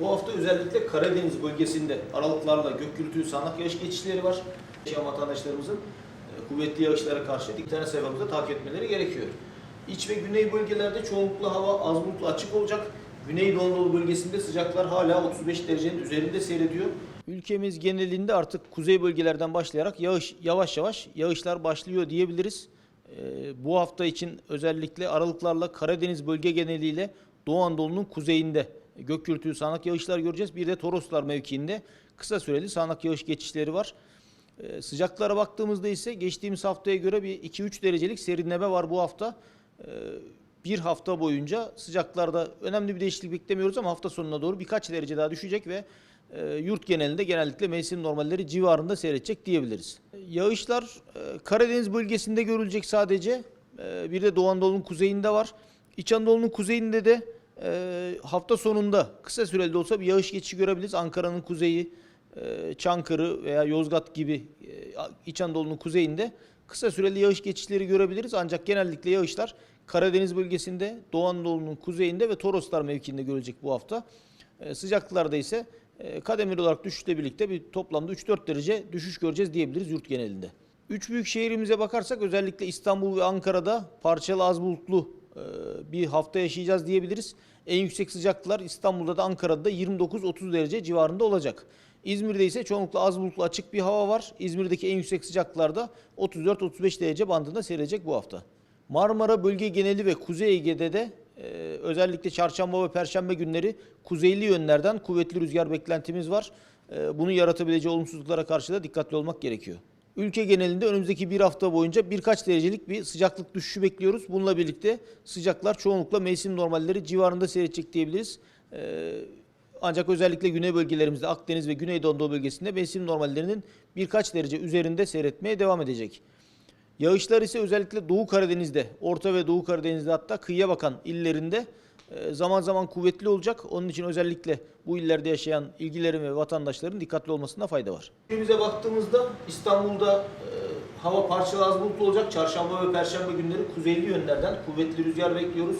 Bu hafta özellikle Karadeniz bölgesinde aralıklarla gök gürültülü sağanak yağış geçişleri var. Yaşayan vatandaşlarımızın e, kuvvetli yağışlara karşı dikkatini seferimizde takip etmeleri gerekiyor. İç ve güney bölgelerde çoğunlukla hava az bulutlu açık olacak. Güney Doğu Anadolu bölgesinde sıcaklar hala 35 derecenin üzerinde seyrediyor. Ülkemiz genelinde artık kuzey bölgelerden başlayarak yağış yavaş yavaş yağışlar başlıyor diyebiliriz. Ee, bu hafta için özellikle aralıklarla Karadeniz bölge geneliyle Doğu Anadolu'nun kuzeyinde gök gürültülü sağanak yağışlar göreceğiz. Bir de Toroslar mevkiinde kısa süreli sağanak yağış geçişleri var. Ee, sıcaklara baktığımızda ise geçtiğimiz haftaya göre bir 2-3 derecelik serinleme var bu hafta. Ee, bir hafta boyunca sıcaklarda önemli bir değişiklik beklemiyoruz ama hafta sonuna doğru birkaç derece daha düşecek ve e, yurt genelinde genellikle mevsim normalleri civarında seyredecek diyebiliriz. Yağışlar e, Karadeniz bölgesinde görülecek sadece. E, bir de Doğu Anadolu'nun kuzeyinde var. İç Anadolu'nun kuzeyinde de e, hafta sonunda kısa süreli olsa bir yağış geçişi görebiliriz. Ankara'nın kuzeyi, e, Çankırı veya Yozgat gibi e, İç Anadolu'nun kuzeyinde kısa süreli yağış geçişleri görebiliriz. Ancak genellikle yağışlar Karadeniz bölgesinde, Doğu Anadolu'nun kuzeyinde ve Toroslar mevkiinde görülecek bu hafta. E, sıcaklıklarda ise e, kademeli olarak düşüşle birlikte bir toplamda 3-4 derece düşüş göreceğiz diyebiliriz yurt genelinde. Üç büyük şehrimize bakarsak özellikle İstanbul ve Ankara'da parçalı az bulutlu bir hafta yaşayacağız diyebiliriz. En yüksek sıcaklıklar İstanbul'da da Ankara'da da 29-30 derece civarında olacak. İzmir'de ise çoğunlukla az bulutlu açık bir hava var. İzmir'deki en yüksek sıcaklıklarda 34-35 derece bandında seyredecek bu hafta. Marmara bölge geneli ve Kuzey Ege'de de e, özellikle çarşamba ve perşembe günleri kuzeyli yönlerden kuvvetli rüzgar beklentimiz var. E, bunu yaratabileceği olumsuzluklara karşı da dikkatli olmak gerekiyor. Ülke genelinde önümüzdeki bir hafta boyunca birkaç derecelik bir sıcaklık düşüşü bekliyoruz. Bununla birlikte sıcaklar çoğunlukla mevsim normalleri civarında seyredecek diyebiliriz. E, ancak özellikle güney bölgelerimizde Akdeniz ve Güneydoğu bölgesinde mevsim normallerinin birkaç derece üzerinde seyretmeye devam edecek. Yağışlar ise özellikle Doğu Karadeniz'de, Orta ve Doğu Karadeniz'de hatta kıyıya bakan illerinde zaman zaman kuvvetli olacak. Onun için özellikle bu illerde yaşayan ilgilerin ve vatandaşların dikkatli olmasında fayda var. Ülkemize baktığımızda İstanbul'da e, hava parçalı az bulutlu olacak. Çarşamba ve perşembe günleri kuzeyli yönlerden kuvvetli rüzgar bekliyoruz.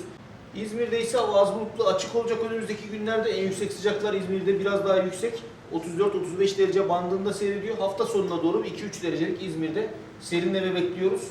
İzmir'de ise hava az bulutlu açık olacak önümüzdeki günlerde. En yüksek sıcaklar İzmir'de biraz daha yüksek. 34-35 derece bandında seyrediyor. Hafta sonuna doğru 2-3 derecelik İzmir'de serinleme bekliyoruz.